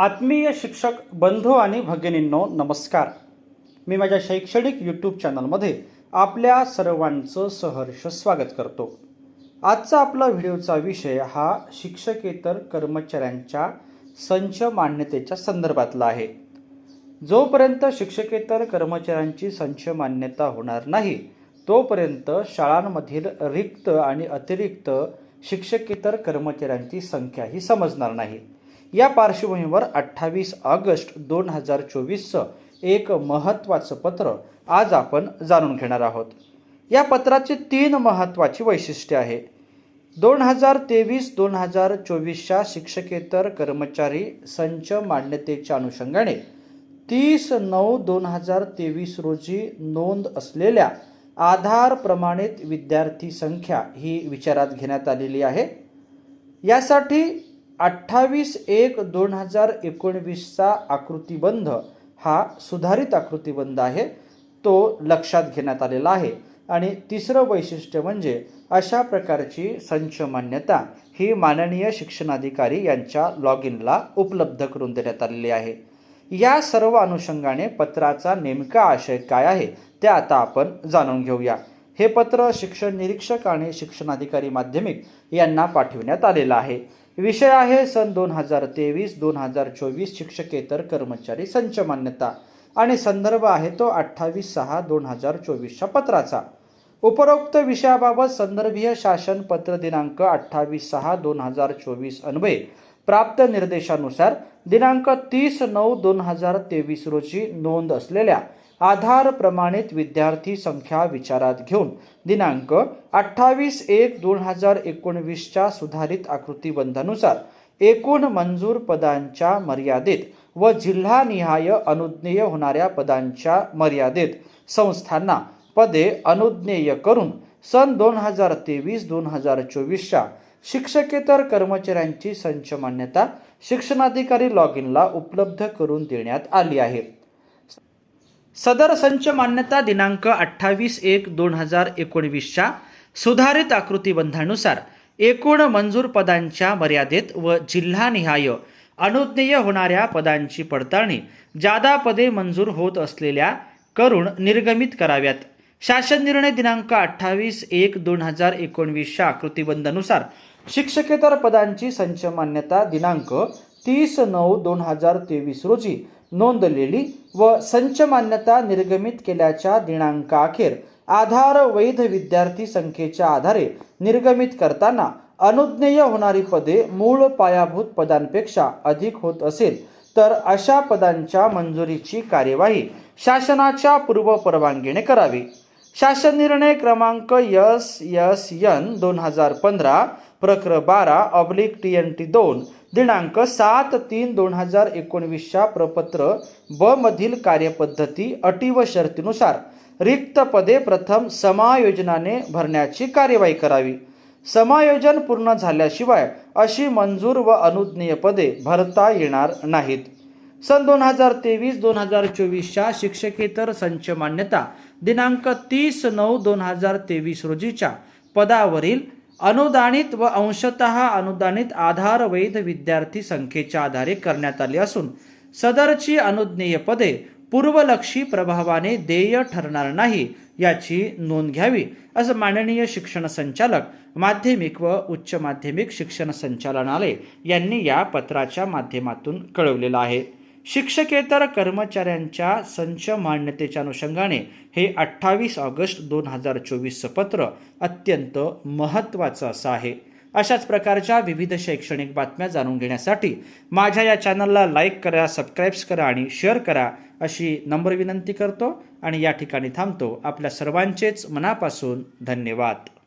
आत्मीय शिक्षक बंधू आणि भगिनींनो नमस्कार. मी माझ्या शैक्षणिक यूट्यूब चॅनलमध्ये आपल्या सर्वांचं सहर्ष स्वागत करतो. आजचा आपला व्हिडिओचा विषय हा शिक्षकेतर कर्मचाऱ्यांच्या संच मान्यतेच्या संदर्भातला आहे. जोपर्यंत शिक्षकेतर कर्मचाऱ्यांची संच मान्यता होणार नाही तोपर्यंत शाळांमधील रिक्त आणि अतिरिक्त शिक्षकेतर कर्मचाऱ्यांची संख्या ही समजणार नाही. या पार्श्वभूमीवर अठ्ठावीस ऑगस्ट दोन हजार चोवीसचं एक महत्त्वाचं पत्र आज आपण जाणून घेणार आहोत. या पत्राची तीन महत्त्वाची वैशिष्ट्ये आहे. दोन हजार तेवीस दोन हजार चोवीसच्या शिक्षकेतर कर्मचारी संच मान्यतेच्या अनुषंगाने तीस नऊ दोन हजार तेवीस रोजी नोंद असलेल्या आधार प्रमाणित विद्यार्थी संख्या ही विचारात घेण्यात आलेली आहे. यासाठी अठ्ठावीस एक दोन हजार एकोणवीसचा आकृतीबंध हा सुधारित आकृतीबंध आहे. तो लक्षात घेण्यात आलेला आहे. आणि तिसरं वैशिष्ट्य म्हणजे अशा प्रकारची संच मान्यता ही माननीय शिक्षणाधिकारी यांच्या लॉग इनला उपलब्ध करून देण्यात आलेली आहे. या सर्व अनुषंगाने पत्राचा नेमका आशय काय आहे ते आता आपण जाणून घेऊया. हे पत्र शिक्षण निरीक्षक आणि शिक्षणाधिकारी माध्यमिक यांना पाठविण्यात आलेलं आहे. विषय आहे सन दोन हजार तेवीस दोन हजार चोवीस शिक्षकेतर कर्मचारी संच मान्यता आणि संदर्भ आहे तो अठ्ठावीस सहा दोन हजार चोवीसच्या पत्राचा. उपरोक्त विषयाबाबत संदर्भीय शासन पत्र दिनांक अठ्ठावीस सहा दोन हजार चोवीस अन्वये प्राप्त निर्देशानुसार दिनांक तीस नऊ दोन हजार तेवीस रोजी नोंद असलेल्या आधार प्रमाणित विद्यार्थी संख्या विचारात घेऊन दिनांक अठ्ठावीस एक दोन हजार एकोणवीसच्या सुधारित आकृतीबंधानुसार एकूण मंजूर पदांच्या मर्यादेत व जिल्हानिहाय अनुज्ञेय होणाऱ्या पदांच्या मर्यादेत संस्थांना पदे अनुज्ञेय करून सन दोन हजार तेवीस दोन हजार चोवीसच्या शिक्षकेतर कर्मचाऱ्यांची संच मान्यता शिक्षणाधिकारी लॉग इनला उपलब्ध करून देण्यात आली आहे. सदर संच मान्यता दिनांक अठ्ठावीस एक दोन हजार एकोणवीसच्या सुधारित आकृतीबंधानुसार एकूण मंजूर पदांच्या मर्यादेत व जिल्हानिहाय अनुज्ञेय होणाऱ्या पदांची पडताळणी जादा पदे मंजूर होत असलेल्या करून निर्गमित कराव्यात. शासन निर्णय दिनांक अठ्ठावीस एक दोन हजार एकोणवीसच्या आकृतीबंधानुसार शिक्षकेतर पदांची संच मान्यता दिनांक तीस नऊ दोन हजार तेवीस रोजी नोंदलेली व संच मान्यता निर्गमित केल्याच्या दिनांकाअखेर आधार वैध विद्यार्थी संख्येच्या आधारे निर्गमित करताना अनुज्ञेय होणारी पदे मूळ पायाभूत पदांपेक्षा अधिक होत असेल तर अशा पदांच्या मंजुरीची कार्यवाही शासनाच्या पूर्व परवानगीने करावी. शासन निर्णय क्रमांक यस यस यन दोन हजार पंधरा प्रक्र बारा ऑब्लिक टी एन टी दोन दिनांक सात तीन दोन हजार एकोणवीसच्या प्रपत्र ब मधील कार्यपद्धती अटी व शर्तीनुसार रिक्त पदे प्रथम समायोजनाने भरण्याची कार्यवाही करावी. समायोजन पूर्ण झाल्याशिवाय अशी मंजूर व अनुज्ञेय पदे भरता येणार नाहीत. सन दोन हजार तेवीस दोन हजार चोवीसच्या शिक्षकेतर संच मान्यता दिनांक तीस नऊ दोन हजार तेवीस रोजीच्या पदावरील अनुदानित व अंशतः अनुदानित आधार वैध विद्यार्थी संख्येच्या आधारे करण्यात आली असून सदरची अनुज्ञेय पदे पूर्वलक्षी प्रभावाने देय ठरणार नाही याची नोंद घ्यावी असं माननीय शिक्षण संचालक माध्यमिक व उच्च माध्यमिक शिक्षण संचालनालय यांनी या पत्राच्या माध्यमातून कळवलेलं आहे. शिक्षकेतर कर्मचाऱ्यांच्या संच मान्यतेच्या अनुषंगाने हे अठ्ठावीस ऑगस्ट दोन हजार चोवीसचं पत्र अत्यंत महत्त्वाचं असं आहे. अशाच प्रकारच्या विविध शैक्षणिक बातम्या जाणून घेण्यासाठी माझ्या या चॅनलला लाईक करा सबस्क्राईब्स करा आणि शेअर करा अशी नम्र विनंती करतो आणि या ठिकाणी थांबतो. आपल्या सर्वांचेच मनापासून धन्यवाद.